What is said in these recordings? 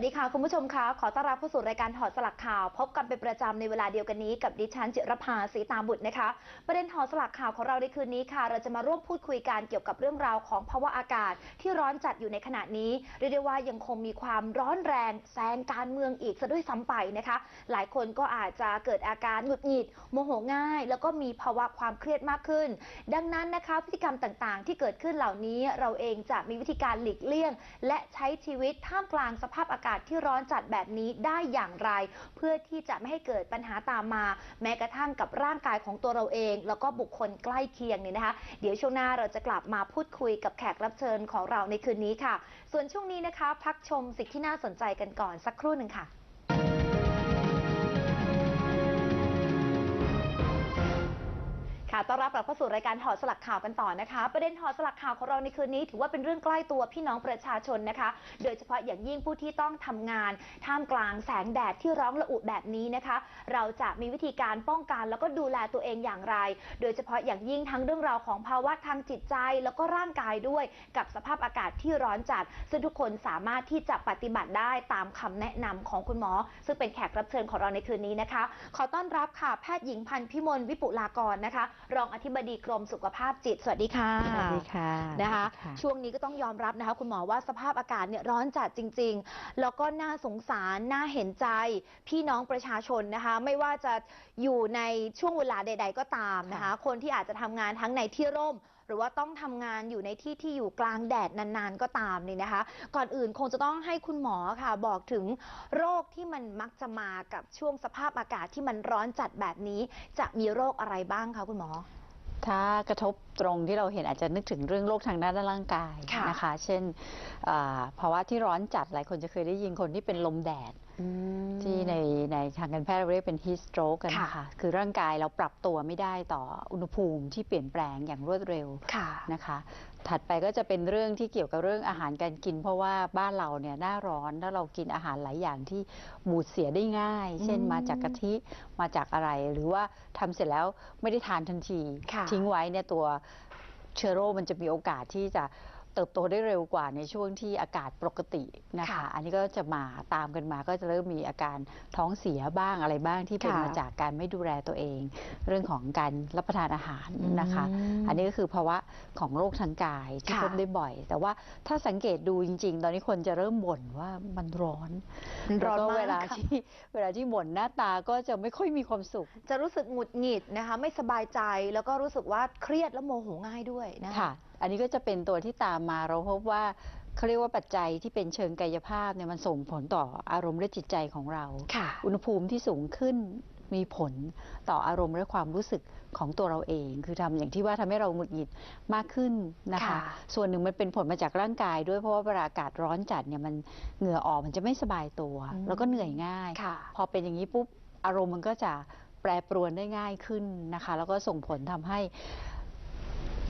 สดีค่ะ คุณผู้ชมคะขอต้อนรับเข้าสู่รายการถอดสลักข่าว พบกันเป็นประจำในเวลาเดียวกันนี้กับดิฉันจิรภาสีตามบุตรนะคะ ประเด็นถอดสลักข่าวของเราในคืนนี้ค่ะ เราจะมาร่วมพูดคุยกันเกี่ยวกับเรื่องราวของภาวะอากาศที่ร้อนจัดอยู่ในขณะนี้เรียกได้ว่ายังคงมีความร้อนแรงแซงการเมืองอีกซะด้วยซ้ำไปนะคะ หลายคนก็อาจจะเกิดอาการหงุดหงิดโมโหง่าย แล้วก็มีภาวะความเครียดมากขึ้น ดังนั้นนะคะพฤติกรรมต่างๆ ที่เกิดขึ้นเหล่านี้เราเองจะมีวิธีการหลีกเลี่ยง และใช้ชีวิตท่ามกลางสภาพอากาศที่ร้อนจัดแบบนี้ได้อย่างไร เพื่อที่จะไม่ให้เกิดปัญหาตามมา แม้กระทั่งกับร่างกายของตัวเราเอง แล้วก็บุคคลใกล้เคียงเนี่ยนะคะ เดี๋ยวช่วงหน้าเราจะกลับมาพูดคุยกับแขกรับเชิญของเราในคืนนี้ค่ะ ส่วนช่วงนี้นะคะ พักชมสิ่งที่น่าสนใจกันก่อนสักครู่หนึ่งค่ะ ต้อนรับกลับเข้าสู่รายการถอดสลักข่าวกันต่อนะคะ ประเด็นถอดสลักข่าวของเราในคืนนี้ ถือว่าเป็นเรื่องใกล้ตัวพี่น้องประชาชนนะคะ โดยเฉพาะอย่างยิ่งผู้ที่ต้องทำงาน ท่ามกลางแสงแดดที่ร้อนระอุแบบนี้นะคะ เราจะมีวิธีการป้องกันแล้วก็ดูแลตัวเองอย่างไร โดยเฉพาะอย่างยิ่งทั้งเรื่องราวของภาวะทางจิตใจ แล้วก็ร่างกายด้วย กับสภาพอากาศที่ร้อนจัด ซึ่งทุกคนสามารถที่จะปฏิบัติได้ตามคำแนะนำของคุณหมอ ซึ่งเป็นแขกรับเชิญของเราในคืนนี้นะคะ ขอต้อนรับค่ะแพทย์หญิงพันธ์พิมลวิปุลากรนะคะรองอธิบดีกรมสุขภาพจิต สวัสดีค่ะสวัสดีค่ะนะคะสวัสดีค่ะช่วงนี้ก็ต้องยอมรับนะคะ คุณหมอว่าสภาพอากาศเนี่ยร้อนจัดจริง ๆ แล้วก็น่าสงสารน่าเห็นใจ พี่น้องประชาชนนะคะ ไม่ว่าจะอยู่ในช่วงเวลาใด ๆ ก็ตามนะคะ คนที่อาจจะทำงานทั้งในที่ร่มห รือว่าต้องทำงานอยู่ในที่ที่อยู่กลางแดดนานๆก็ตามนี่นะคะ ก่อนอื่นคงจะต้องให้คุณหมอค่ะบอกถึงโรคที่มันมักจะมากับช่วงสภาพอากาศที่มันร้อนจัดแบบนี้ จะมีโรคอะไรบ้างคะคุณหมอ ถ้ากระทบตรงที่เราเห็นอาจจะนึกถึงเรื่องโรคทางด้านร่างกายค่ะนะคะ เช่นอ่าภาวะที่ร้อนจัดหลายคนจะเคยได้ยินคนที่เป็นลมแดดที่ในในทางการแพทย์เราเรียกเป็น heat stroke กันนะคะคือร่างกายเราปรับตัวไม่ได้ต่ออุณหภูมิที่เปลี่ยนแปลงอย่างรวดเร็วค่ะนะคะ ถัดไปก็จะเป็นเรื่องที่เกี่ยวกับเรื่องอาหารการกิน เพราะว่าบ้านเราเนี่ยหน้าร้อนแล้วเรากินอาหารหลายอย่างที่บูดเสียได้ง่าย เช่นอืมมาจากกะทิมาจากอะไร หรือว่าทำเสร็จแล้วไม่ได้ทานทันทีค่ะทิ้งไว้เนี่ยตัวเชื้อโรคมันจะมีโอกาสที่จะ เติบโตได้เร็วกว่าในช่วงที่อากาศปกตินะคะค่ะอันนี้ก็จะมาตามกันมาก็จะเริ่มมีอาการท้องเสียบ้างอะไรบ้างที่เป็นค่ะมาจากการไม่ดูแลตัวเอง เรื่องของการรับประทานอาหารนะคะมอันนี้ก็คือภาวะของโรคทางกายที่ค่ะพบได้บ่อย แต่ว่าถ้าสังเกตดูจริง ๆ ตอนนี้คนจะเริ่มบ่นว่ามันร้อนมันร้อนแล้วก็มากเวลาค่ะที่เวลาที่บ่นหน้าตาก็จะไม่ค่อยมีความสุข จะรู้สึกหงุดหงิดนะคะ ไม่สบายใจแล้วก็รู้สึกว่าเครียดและโมโหง่ายด้วยนะค่ะ อันนี้ก็จะเป็นตัวที่ตามมาเราพบว่าเขาเรียกว่าปัจจัยที่เป็นเชิงกายภาพเนี่ยมันส่งผลต่ออารมณ์และจิตใจของเราค่ะอุณหภูมิที่สูงขึ้นมีผลต่ออารมณ์และความรู้สึกของตัวเราเอง คือทำอย่างที่ว่าทำให้เราหงุดหงิดมากขึ้นนะคะค่ะส่วนหนึ่งมันเป็นผลมาจากร่างกายด้วยเพราะว่าเวลาอากาศร้อนจัดเนี่ยมันเหงื่อออกมันจะไม่สบายตัวอืมแล้วก็เหนื่อยง่ายค่ะพอเป็นอย่างนี้ปุ๊บอารมณ์มันก็จะแปรปรวนได้ง่ายขึ้นนะคะ แล้วก็ส่งผลทำให้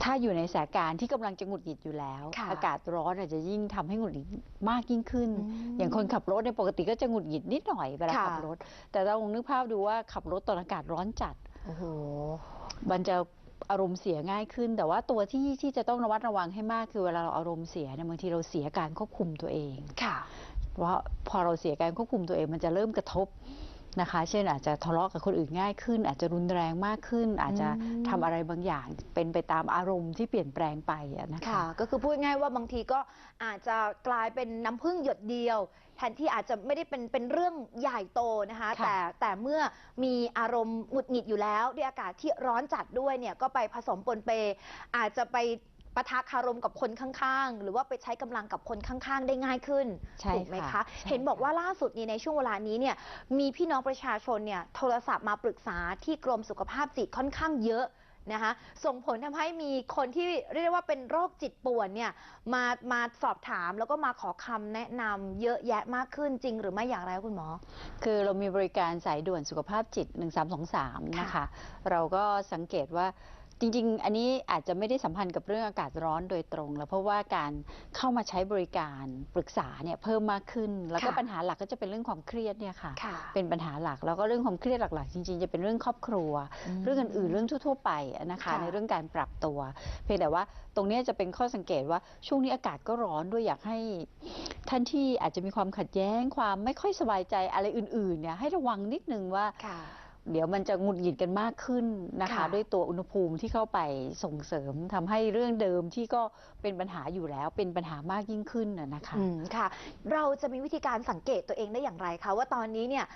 ถ้าอยู่ในสถานการณ์ที่กำลังจะหงุดหงิดอยู่แล้วค่ะอากาศร้อนอาจจะยิ่งทำให้หงุดหงิดมากยิ่งขึ้นอืมอย่างคนขับรถในยปกติก็จะหงุดหงิดนิดหน่อยเวลาค่ะขับรถ แต่เราลองนึกภาพดูว่าขับรถตอนอากาศร้อนจัดโอ้โหมันจะอารมณ์เสียง่ายขึ้น แต่ว่าตัวที่ที่จะต้องระวัดระวังให้มากคือเวลาเราอารมณ์เสียเนี่ยบางทีเราเสียการควบคุมตัวเองค่ะเพราะพอเราเสียการควบคุมตัวเองมันจะเริ่มกระทบ นะคะ เช่นอาจจะทะเลาะกับคนอื่นง่ายขึ้น อาจจะรุนแรงมากขึ้น อาจจะอืมทำอะไรบางอย่างเป็นไปตามอารมณ์ที่เปลี่ยนแปลงไปอะนะคะค่ะก็คือพูดง่ายๆว่าบางทีก็อาจจะกลายเป็นน้ำพึ่งหยดเดียวแทนที่อาจจะไม่ได้เป็นเป็นเรื่องใหญ่โตนะคะค่ะแต่แต่เมื่อมีอารมณ์หงุดหงิดอยู่แล้วด้วยอากาศที่ร้อนจัดด้วยเนี่ยก็ไปผสมปนเป อาจจะไป ปะทะคารมกับคนข้างๆ หรือว่าไปใช้กำลังกับคนข้างๆ ได้ง่ายขึ้นใช่ถูกไหมค่ะคะใช่เห็นบอกค่ะว่าล่าสุดนี้ในช่วงเวลานี้เนี่ยมีพี่น้องประชาชนเนี่ยโทรศัพท์มาปรึกษาที่กรมสุขภาพจิตค่อนข้างเยอะนะคะส่งผลทำให้มีคนที่เรียกได้ว่าเป็นโรคจิตป่วนเนี่ยมามาสอบถามแล้วก็มาขอคำแนะนำเยอะแยะมากขึ้นจริง หรือไม่อย่างไรคะคุณหมอ คือเรามีบริการสายด่วนสุขภาพจิต 1323 นะคะ เราก็สังเกตว่า จริงๆ อันนี้อาจจะไม่ได้สัมพันธ์กับเรื่องอากาศร้อนโดยตรง แล้วเพราะว่าการเข้ามาใช้บริการปรึกษาเนี่ยเพิ่มมากขึ้น แล้วก็ค่ะปัญหาหลักก็จะเป็นเรื่องความเครียดเนี่ยค่ะค่ะเป็นปัญหาหลักแล้วก็เรื่องความเครียดหลักๆ จริง ๆ จะเป็นเรื่องครอบครัว เรื่องอื่นๆเรื่องทั่วๆไปนะคะค่ะในเรื่องการปรับตัว เพียงแต่ว่าตรงเนี้ยจะเป็นข้อสังเกตว่าช่วงนี้อากาศก็ร้อนด้วยอยากให้ท่านที่อาจจะมีความขัดแย้งความไม่ค่อยสบายใจอะไรอื่นๆเนี่ยให้ระวังนิดนึงว่าค่ะ เดี๋ยวมันจะหงุดหงิดกันมากขึ้นนะคะ ค่ะ ด้วยตัวอุณหภูมิที่เข้าไปส่งเสริมทำให้เรื่องเดิมที่ก็เป็นปัญหาอยู่แล้ว เป็นปัญหามากยิ่งขึ้นน่ะนะคะ อืมค่ะ เราจะมีวิธีการสังเกตตัวเองได้อย่างไรคะว่าตอนนี้เนี่ย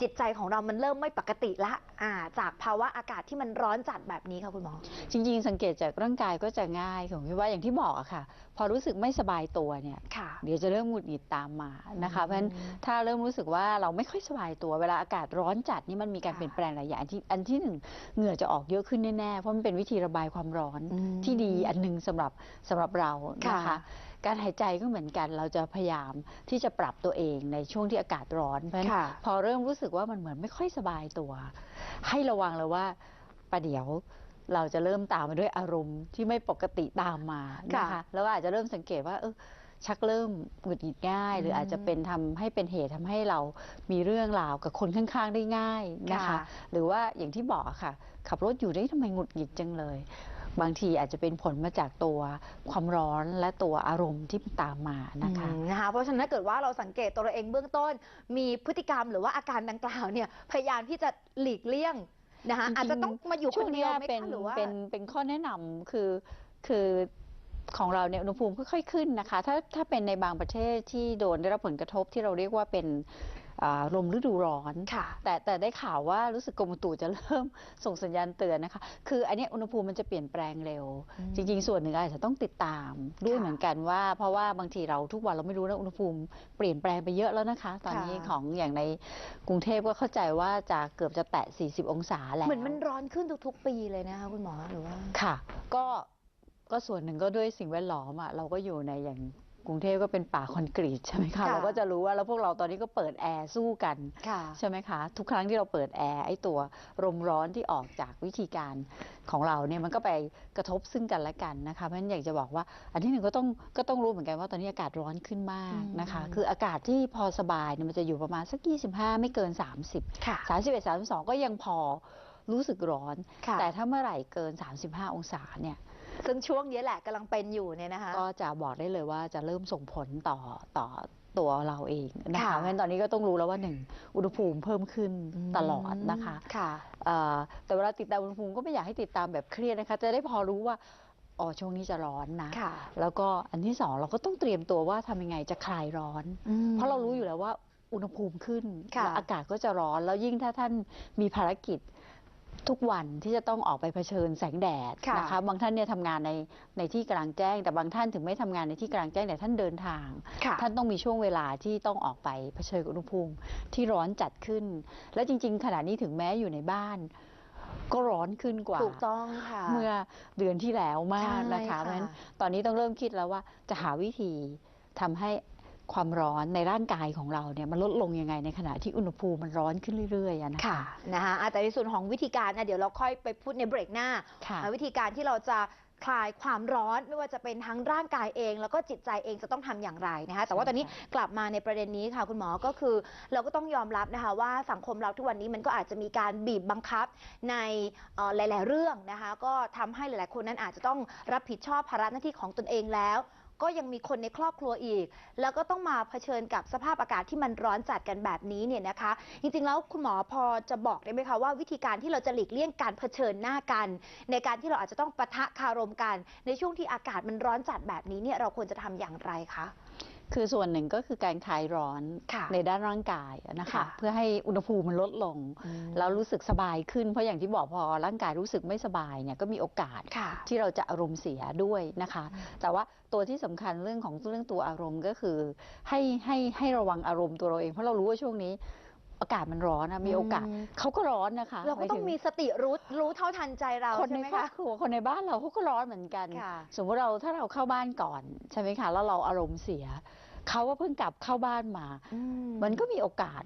จิตใจของเรามันเริ่มไม่ปกติละอ่า จากภาวะอากาศที่มันร้อนจัดแบบนี้ค่ะคุณหมอ จริงๆ สังเกตจากร่างกายก็จะง่ายของพี่ว่าอย่างที่บอกอะค่ะพ อรู้สึกไม่สบายตัวเนี่ยค่ะเดี๋ยวจะเริ่มหงุดหงิดตามมานะคะเพราะฉะนั้นถ้าเริ่มรู้สึกว่าเราไม่ค่อยสบายตัวเวลาอากาศร้อนจัดนี่มันมีการค่ะเปลี่ยนแปลงหลายอย่างอันที่อันที่หนึ่งเหงื่อจะออกเยอะขึ้นแน่ๆเพราะมันเป็นวิธีระบายความร้อนอืมที่ดีอันหนึ่งสำหรับสำหรับเรานะคะค่ะการหายใจก็เหมือนกันเราจะพยายามที่จะปรับตัวเองในช่วงที่อากาศร้อนเพราะฉะนั้นค่ะพอเริ่มรู้สึกว่ามันเหมือนไม่ค่อยสบายตัว ให้ระวังเลยว่าประเดี๋ยว เราจะเริ่มตามมาด้วยอารมณ์ที่ไม่ปกติตามมานะคะค่ะแล้วก็อาจจะเริ่มสังเกตว่าเออชักเริ่มหงุดหงิดง่าย หรืออาจจะเป็นทำให้เป็นเหตุทำให้เรามีเรื่องราวกับคนข้างๆได้ง่ายนะคะค่ะหรือว่าอย่างที่บอกอะค่ะ ขับรถอยู่ได้ทำไมหงุดหงิดจังเลย บางทีอาจจะเป็นผลมาจากตัวความร้อนและตัวอารมณ์ที่ตามมานะคะอืมนะคะ เพราะฉะนั้นถ้าเกิดว่าเราสังเกตตัวเราเองเบื้องต้น มีพฤติกรรมหรือว่าอาการดังกล่าวเนี่ยพยายามที่จะหลีกเลี่ยง นะคะจริงๆอาจจะต้องมาอยู่คช่วนงเดีเนี้ยยวไหมเป็นคะหรือว่าเป็นเป็นข้อแนะนำคือคือของเราเนี่ยอุณหภูมิค่อยๆขึ้นนะคะ ถ้าถ้าเป็นในบางประเทศที่โดนได้รับผลกระทบที่เราเรียกว่าเป็นอ่า ลมฤดูร้อนค่ะแต่แต่ได้ข่าวว่ารู้สึกกรมอุตุจะเริ่มส่งสัญญาณเตือนนะคะ คืออันเนี้ยอุณหภูมิมันจะเปลี่ยนแปลงเร็วอืมจริง ๆ ส่วนหนึ่งอาจจะต้องติดตามด้วยค่ะเหมือนกันว่า เพราะว่าบางทีเราทุกวันเราไม่รู้นะอุณหภูมิเปลี่ยนแปลงไปเยอะแล้วนะคะ ตอนนี้ค่ะของอย่างในกรุงเทพก็เข้าใจว่าจะเกือบจะแตะ 40 องศาแล้ว เหมือนมันร้อนขึ้นทุกๆ ปีเลยนะคะคุณหมอหรือว่า ค่ะ ก็ก็ส่วนหนึ่งก็ด้วยสิ่งแวดล้อมอะเราก็อยู่ในอย่าง กรุงเทพก็เป็นป่าคอนกรีตใช่ไหมคะค่ะเราก็จะรู้ว่าแล้วพวกเราตอนนี้ก็เปิดแอร์สู้กันค่ะใช่ไหมคะ ทุกครั้งที่เราเปิดแอร์ไอ้ตัวลมร้อนที่ออกจากวิธีการของเราเนี่ยมันก็ไปกระทบซึ่งกันและกันนะคะเพราะฉะนั้นอยากจะบอกว่า อันที่หนึ่งก็ต้องก็ต้องรู้เหมือนกันว่าตอนนี้อากาศร้อนขึ้นมากนะคะอืมคืออากาศที่พอสบายเนี่ยมันจะอยู่ประมาณสัก 25 ไม่เกิน 30ค่ะ31 32 ก็ยังพอรู้สึกร้อนค่ะแต่ถ้าเมื่อไหร่เกิน 35 องศาเนี่ย ซึ่งช่วงนี้แหละกำลังเป็นอยู่เนี่ยนะคะ ก็จะบอกได้เลยว่าจะเริ่มส่งผลต่อต่อตัวเราเองนะคะค่ะเพราะฉะนั้นตอนนี้ก็ต้องรู้แล้วว่าหนึ่งอุณหภูมิเพิ่มขึ้นตลอดนะคะค่ะเอ่อแต่เวลาติดตามอุณหภูมิก็ไม่อยากให้ติดตามแบบเครียดนะคะ จะได้พอรู้ว่าอ๋อช่วงนี้จะร้อนนะ ค่ะแล้วก็อันที่สองเราก็ต้องเตรียมตัวว่าทำยังไงจะคลายร้อนเพราะเรารู้อยู่แล้วว่าอุณหภูมิขึ้นค่ะแล้วอากาศก็จะร้อน แล้วยิ่งถ้าท่านมีภารกิจ ทุกวันที่จะต้องออกไปเผชิญแสงแดดค่ะนะคะบางท่านเนี่ยทำงานในในที่กลางแจ้ง แต่บางท่านถึงไม่ทำงานในที่กลางแจ้งแต่ท่านเดินทางค่ะท่านต้องมีช่วงเวลาที่ต้องออกไปเผชิญกับอุณหภูมิที่ร้อนจัดขึ้น และจริง ๆ ขณะนี้ถึงแม้อยู่ในบ้านก็ร้อนขึ้นกว่าถูกต้องค่ะเมื่อเดือนที่แล้วมากใช่นะคะค่ะเพราะฉะนั้นตอนนี้ต้องเริ่มคิดแล้วว่าจะหาวิธีทำให้ ความร้อนในร่างกายของเราเนี่ยมันลดลงยังไงในขณะที่อุณหภูมิมันร้อนขึ้นเรื่อยๆอะนะคะค่ะนะคะอะแต่ในส่วนของวิธีการนะเดี๋ยวเราค่อยไปพูดในเบรกหน้าค่ะอะวิธีการที่เราจะคลายความร้อนไม่ว่าจะเป็นทั้งร่างกายเอง แล้วก็จิตใจเองจะต้องทำอย่างไรนะคะแต่ว่าใช่ตอนนี้ค่ะกลับมาในประเด็นนี้ค่ะคุณหมอก็คือ เราก็ต้องยอมรับนะคะว่าสังคมเราทุกวันนี้มันก็อาจจะมีการบีบบังคับในเอ่อหลาย ๆ เรื่องนะคะก็ทำให้หลาย ๆ คนนั้นอาจจะต้องรับผิดชอบภาระหน้าที่ของตนเองแล้ว ก็ยังมีคนในครอบครัวอีก แล้วก็ต้องมาเผชิญกับสภาพอากาศที่มันร้อนจัดกันแบบนี้เนี่ยนะคะ จริงๆแล้วคุณหมอพอจะบอกได้ไหมคะว่าวิธีการที่เราจะหลีกเลี่ยงการเผชิญหน้ากัน ในการที่เราอาจจะต้องปะทะคารมกัน ในช่วงที่อากาศมันร้อนจัดแบบนี้เนี่ยเราควรจะทำอย่างไรคะ คือส่วนหนึ่งก็คือการคลายร้อนค่ะในด้านร่างกายอะนะคะค่ะเพื่อให้อุณหภูมิมันลดลง แล้วรู้สึกสบายขึ้นเพราะอย่างที่บอกพอร่างกายรู้สึกไม่สบายเนี่ยก็มีโอกาสค่ะที่เราจะอารมณ์เสียด้วยนะคะ แต่ว่าตัวที่สำคัญเรื่องของเรื่องตัวอารมณ์ก็คือ ให้ให้ให้ระวังอารมณ์ตัวเราเองเพราะเรารู้ว่าช่วงนี้ อากาศมันร้อนนะมีโอกาสอืมเขาก็ร้อนนะคะเราก็ต้องหยถึมีสติรู้รู้เท่าทันใจเราคนใช่ในไหมครอบคะครัวคนในบ้านเราเขาก็ร้อนเหมือนกันค่ะสมมติเราถ้าเราเข้าบ้านก่อนใช่ไหมคะแล้วเราอารมณ์เสียเขาว่าเพิ่งกลับเข้าบ้านมา มันก็มีโอกาส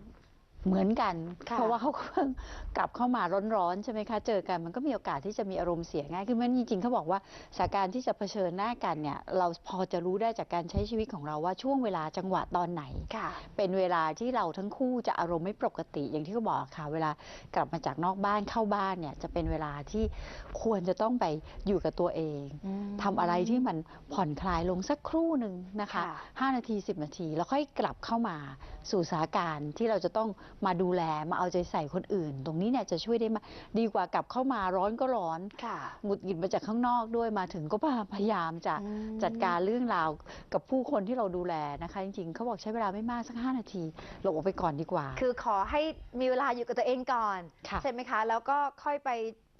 เหมือนกันค่ะเพราะว่าเขาเพิ่งกลับเข้ามาร้อนๆใช่ไหมคะเจอกันมันก็มีโอกาสที่จะมีอารมณ์เสียง่ายขึ้นเพราะฉะนั้นจริงๆเขาบอกว่าสถานการณ์ที่จะเผชิญหน้ากันเนี่ยเราพอจะรู้ได้จากการใช้ชีวิตของเราว่าช่วงเวลาจังหวะตอนไหนค่ะเป็นเวลาที่เราทั้งคู่จะอารมณ์ไม่ปกติ อย่างที่เขาบอกค่ะ เวลากลับมาจากนอกบ้านเข้าบ้านเนี่ยจะเป็นเวลาที่ควรจะต้องไปอยู่กับตัวเองทำอะไรที่มันผ่อนคลายลงสักครู่หนึ่งนะคะค่ะ5นาที 10 นาที แล้วค่อยกลับเข้ามาสู่สถานการณ์ที่เราจะต้องมาดูแลมาเอาใจใส่คนอื่น ตรงนี้เนี่ยจะช่วยได้มากดีกว่ากลับเข้ามาร้อนก็ร้อนค่ะหงุดหงิดมาจากข้างนอกด้วยมาถึงก็พยายามจะอืมจัดการเรื่องราวกับผู้คนที่เราดูแลนะคะ จริงๆเขาบอกใช้เวลาไม่มากสัก 5 นาทีหลบออกไปก่อนดีกว่า คือขอให้มีเวลาอยู่กับตัวเองก่อนค่ะใช่ไหมคะ แล้วก็ค่อยไป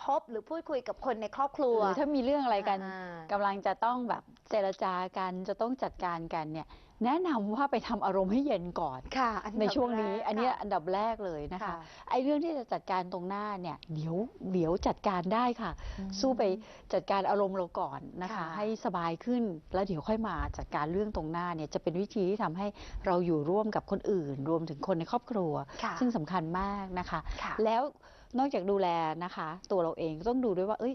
พบหรือพูดคุยกับคนในครอบครัว หรือถ้ามีเรื่องอะไรกันอ่ากำลังจะต้องแบบเจรจากันจะต้องจัดการกันเนี่ย แนะนำว่าไปทำอารมณ์ให้เย็นก่อนค่ะอัในช่วงนี้ดับแรกอันเนี้ยค่ะอันดับแรกเลยนะคะค่ะไอ้เรื่องที่จะจัดการตรงหน้าเนี่ยเดี๋ยวเดี๋ยวจัดการได้ค่ะอืมสู้ไปจัดการอารมณ์เราก่อนนะคะค่ะให้สบายขึ้นแล้วเดี๋ยวค่อยมาจัดการเรื่องตรงหน้าเนี่ยจะเป็นวิธีที่ทำให้เราอยู่ร่วมกับคนอื่น รวมถึงคนในครอบครัวค่ะซึ่งสำคัญมากนะคะค่ะแล้ว นอกจากดูแลนะคะ ตัวเราเองก็ต้องดูด้วยว่า เอ้ย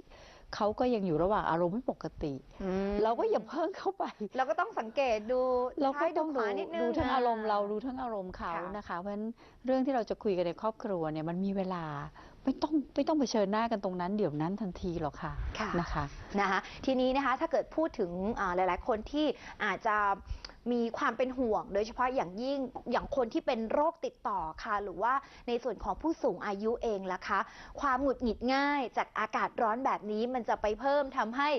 เขาก็ยังอยู่ระหว่างอารมณ์ไม่ปกติอืมเราก็อย่าเพิ่งเข้าไป เราก็ต้องสังเกตดูเราก็ซ้ยต้องขดูวานิดนึงดูทั้งะอารมณ์เราดูทั้งอารมณ์เขาค่ะนะคะ เพราะฉะนั้นเรื่องที่เราจะคุยกันในครอบครัวเนี่ยมันมีเวลาไม่ต้องไม่ต้องเผชิญหน้ากันตรงนั้นเดี๋ยวนั้นทันทีหรอกค่ะค่ะนะคะนะคะ ทีนี้นะคะถ้าเกิดพูดถึงอ่าหลาย ๆ คนที่อาจจะมีความเป็นห่วง โดยเฉพาะอย่างยิ่งอย่างคนที่เป็นโรคติดต่อค่ะ หรือว่าในส่วนของผู้สูงอายุเองล่ะคะ ความหงุดหงิดง่ายจากอากาศร้อนแบบนี้มันจะไปเพิ่มทำให้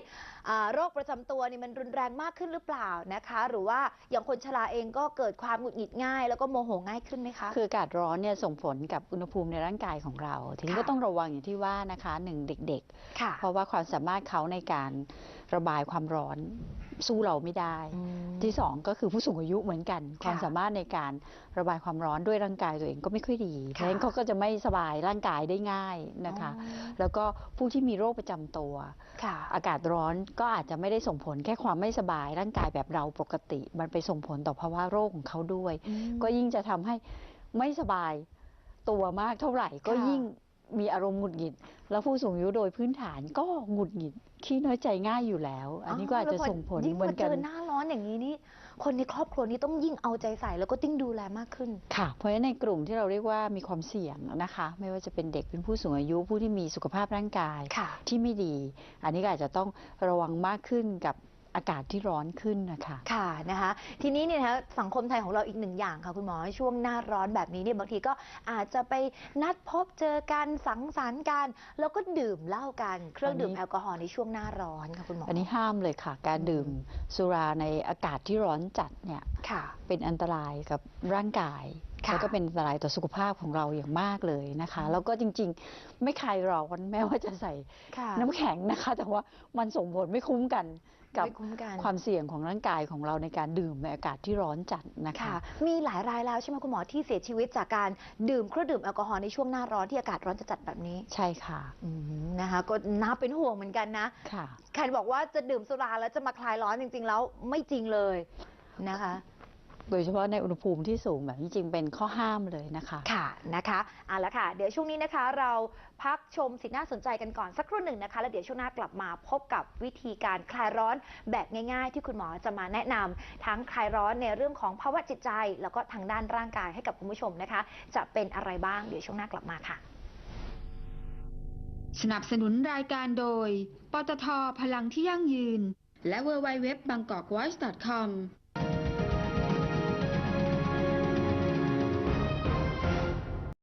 อ่าโรคประจำตัวนี่มันรุนแรงมากขึ้นหรือเปล่านะคะ หรือว่าอย่างคนชราเองก็เกิดความหงุดหงิดง่าย แล้วก็โมโหง่ายขึ้นไหมคะคืออากาศร้อนเนี่ยส่งผลกับอุณหภูมิในร่างกายของเราทีนี้ค่ะก็ต้องระวังอย่างที่ว่านะคะหนึ่งเด็กค่ะๆเพราะว่าความสามารถเขาในการระบายความร้อน สู้เราไม่ได้อืมที่สองก็คือผู้สูงอายุเหมือนกันค่ะความสามารถในการระบายความร้อนด้วยร่างกายตัวเองก็ไม่ค่อยดีเพราะฉะนั้นค่ะเขาก็จะไม่สบายร่างกายได้ง่ายนะคะอ๋อแล้วก็ผู้ที่มีโรคประจำตัวค่ะอากาศร้อนก็อาจจะไม่ได้ส่งผลแค่ความไม่สบายร่างกายแบบเราปกติ มันไปส่งผลต่อภาวะโรคของเขาด้วย ก็ยิ่งจะทำให้ไม่สบายตัวมากเท่าไหร่ก็ยิ่ง มีอารมณ์หงุดหงิด แล้วผู้สูงอายุโดยพื้นฐานก็หงุดหงิดขี้น้อยใจง่ายอยู่แล้ว อันนี้ก็อาจจะส่งผลยิ่งเหมืมาอนเจกันอหน้าร้อนอย่างนี้นี่คนในครอบครัวนี้ต้องยิ่งเอาใจใส่แล้วก็ยิ่งดูแลมากขึ้นค่ะ เพราะฉะนั้นในกลุ่มที่เราเรียกว่ามีความเสี่ยงนะคะ ไม่ว่าจะเป็นเด็กเป็นผู้สูงอายุผู้ที่มีสุขภาพร่างกายค่ะที่ไม่ดี อันนี้ก็อาจจะต้องระวังมากขึ้นกับ อากาศที่ร้อนขึ้นนะคะค่ะนะคะทีนี้เนี่ยนะคะสังคมไทยของเราอีกหนึ่งอย่างค่ะคุณหมอช่วงหน้าร้อนแบบนี้เนี่ยบางทีก็อาจจะไปนัดพบเจอกันสังสรรค์กันแล้วก็ดื่มเหล้ากันเครื่องอันนี้ดื่มแอลกอฮอล์ในช่วงหน้าร้อนค่ะคุณหมออันนี้ห้ามเลยค่ะ การดื่มสุราในอากาศที่ร้อนจัดเนี่ยค่ะเป็นอันตรายกับร่างกายค่ะแล้วก็เป็นอันตรายต่อสุขภาพของเราอย่างมากเลยนะคะ แล้วก็จริงๆ ไม่คลายร้อนแม้ว่าจะใส่ค่ะน้ำแข็งนะคะ แต่ว่ามันส่งผลไม่คุ้มกัน กับไม่คุ้มกันความเสี่ยงของร่างกายของเราในการดื่มในอากาศที่ร้อนจัดนะคะค่ะมีหลายรายแล้วใช่ไหมคุณหมอที่เสียชีวิตจากการดื่มเครื่องดื่มแอลกอฮอล์ในช่วงหน้าร้อนที่อากาศร้อนจัดๆแบบนี้ ใช่ค่ะอืมนะคะ ก็น่าเป็นห่วงเหมือนกันนะค่ะใครบอกว่าจะดื่มสุราแล้วจะมาคลายร้อนจริง ๆ แล้วไม่จริงเลยนะคะ โดยเฉพาะในอุณหภูมิที่สูงแบบนี้จริงๆเป็นข้อห้ามเลยนะคะ ค่ะนะคะเอาละค่ะ เดี๋ยวช่วงนี้นะคะ เราพักชมสิ่งน่าสนใจกันก่อนสักครู่หนึ่งนะคะ แล้วเดี๋ยวช่วงหน้ากลับมาพบกับวิธีการคลายร้อนแบบง่าย ๆ ที่คุณหมอจะมาแนะนำทั้งคลายร้อนในเรื่องของภาวะจิตใจ แล้วก็ทางด้านร่างกายให้กับคุณผู้ชมนะคะ จะเป็นอะไรบ้างเดี๋ยวช่วงหน้ากลับมาค่ะ สนับสนุนรายการโดย ปตทพลังที่ยั่งยืน และ w w w b a n g k o k w a t c h c o m